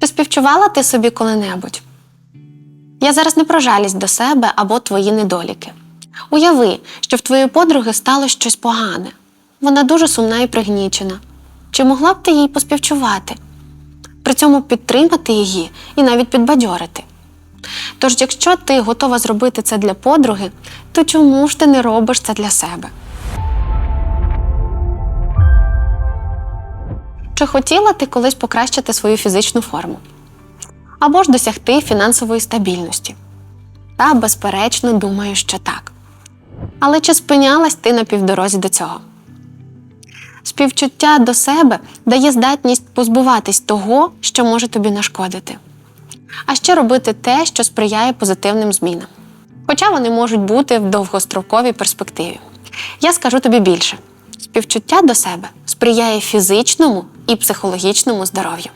Чи співчувала ти собі коли-небудь? Я зараз не про жалість до себе або твої недоліки. Уяви, що в твоєї подруги стало щось погане. Вона дуже сумна і пригнічена. Чи могла б ти їй поспівчувати? При цьому підтримати її і навіть підбадьорити. Тож, якщо ти готова зробити це для подруги, то чому ж ти не робиш це для себе? Чи хотіла ти колись покращити свою фізичну форму? Або ж досягти фінансової стабільності? Та, безперечно, думаю, що так. Але чи спинялась ти на півдорозі до цього? Співчуття до себе дає здатність позбуватись того, що може тобі нашкодити, а ще робити те, що сприяє позитивним змінам. Хоча вони можуть бути в довгостроковій перспективі. Я скажу тобі більше: співчуття до себе сприяє фізичному і психологічному здоров'ю.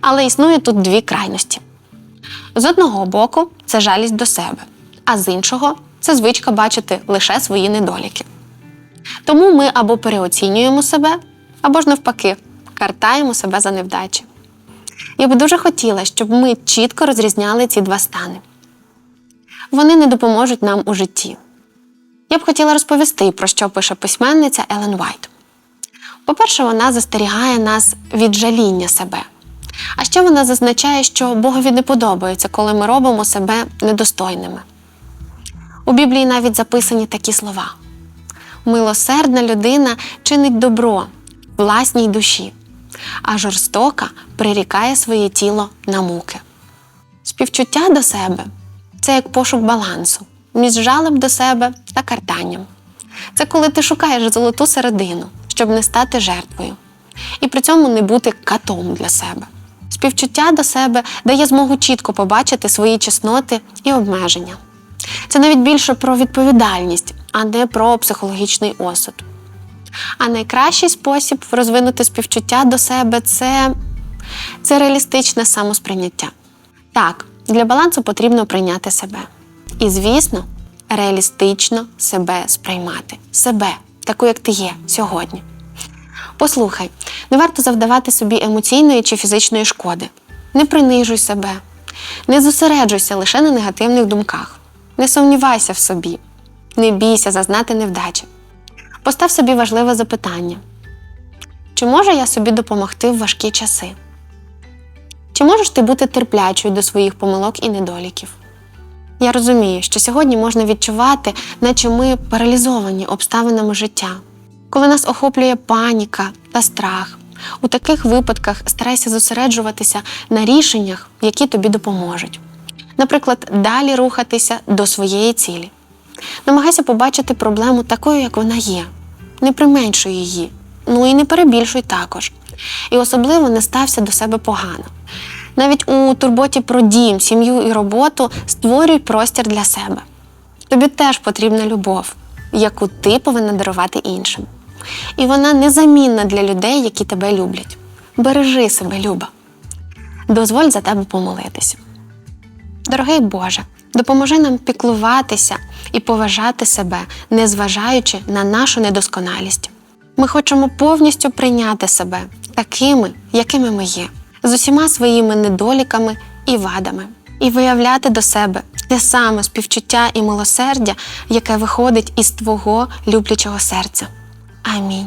Але існує тут дві крайності. З одного боку, це жалість до себе, а з іншого це звичка бачити лише свої недоліки. Тому ми або переоцінюємо себе, або ж навпаки, картаємо себе за невдачі. Я би дуже хотіла, щоб ми чітко розрізняли ці два стани. Вони не допоможуть нам у житті. Я б хотіла розповісти, про що пише письменниця Елен Вайт. По-перше, вона застерігає нас від жаління себе. А ще вона зазначає, що Богові не подобається, коли ми робимо себе недостойними. У Біблії навіть записані такі слова: милосердна людина чинить добро власній душі, а жорстока прирікає своє тіло на муки. Співчуття до себе це як пошук балансу між жалем до себе та картанням. Це коли ти шукаєш золоту середину, щоб не стати жертвою, і при цьому не бути катом для себе. Співчуття до себе дає змогу чітко побачити свої чесноти і обмеження. Це навіть більше про відповідальність, а не про психологічний осуд. А найкращий спосіб розвинути співчуття до себе це, це реалістичне самосприйняття. Так, для балансу потрібно прийняти себе. І, звісно, реалістично себе сприймати. Себе, таку, як ти є сьогодні. Послухай, не варто завдавати собі емоційної чи фізичної шкоди. Не принижуй себе, не зосереджуйся лише на негативних думках, не сумнівайся в собі, не бійся зазнати невдачі. Постав собі важливе запитання: чи можу я собі допомогти в важкі часи? Чи можеш ти бути терплячою до своїх помилок і недоліків? Я розумію, що сьогодні можна відчувати, наче ми паралізовані обставинами життя, коли нас охоплює паніка та страх. У таких випадках старайся зосереджуватися на рішеннях, які тобі допоможуть. Наприклад, далі рухатися до своєї цілі. Намагайся побачити проблему такою, як вона є. Не применшуй її, ну і не перебільшуй також. І особливо не стався до себе погано. Навіть у турботі про дім, сім'ю і роботу створюй простір для себе. Тобі теж потрібна любов, яку ти повинна дарувати іншим. І вона незамінна для людей, які тебе люблять. Бережи себе, Люба. Дозволь за тебе помолитися. Дорогий Боже, допоможи нам піклуватися і поважати себе, незважаючи на нашу недосконалість. Ми хочемо повністю прийняти себе такими, якими ми є, з усіма своїми недоліками і вадами, і виявляти до себе те саме співчуття і милосердя, яке виходить із Твого люблячого серця. Амінь.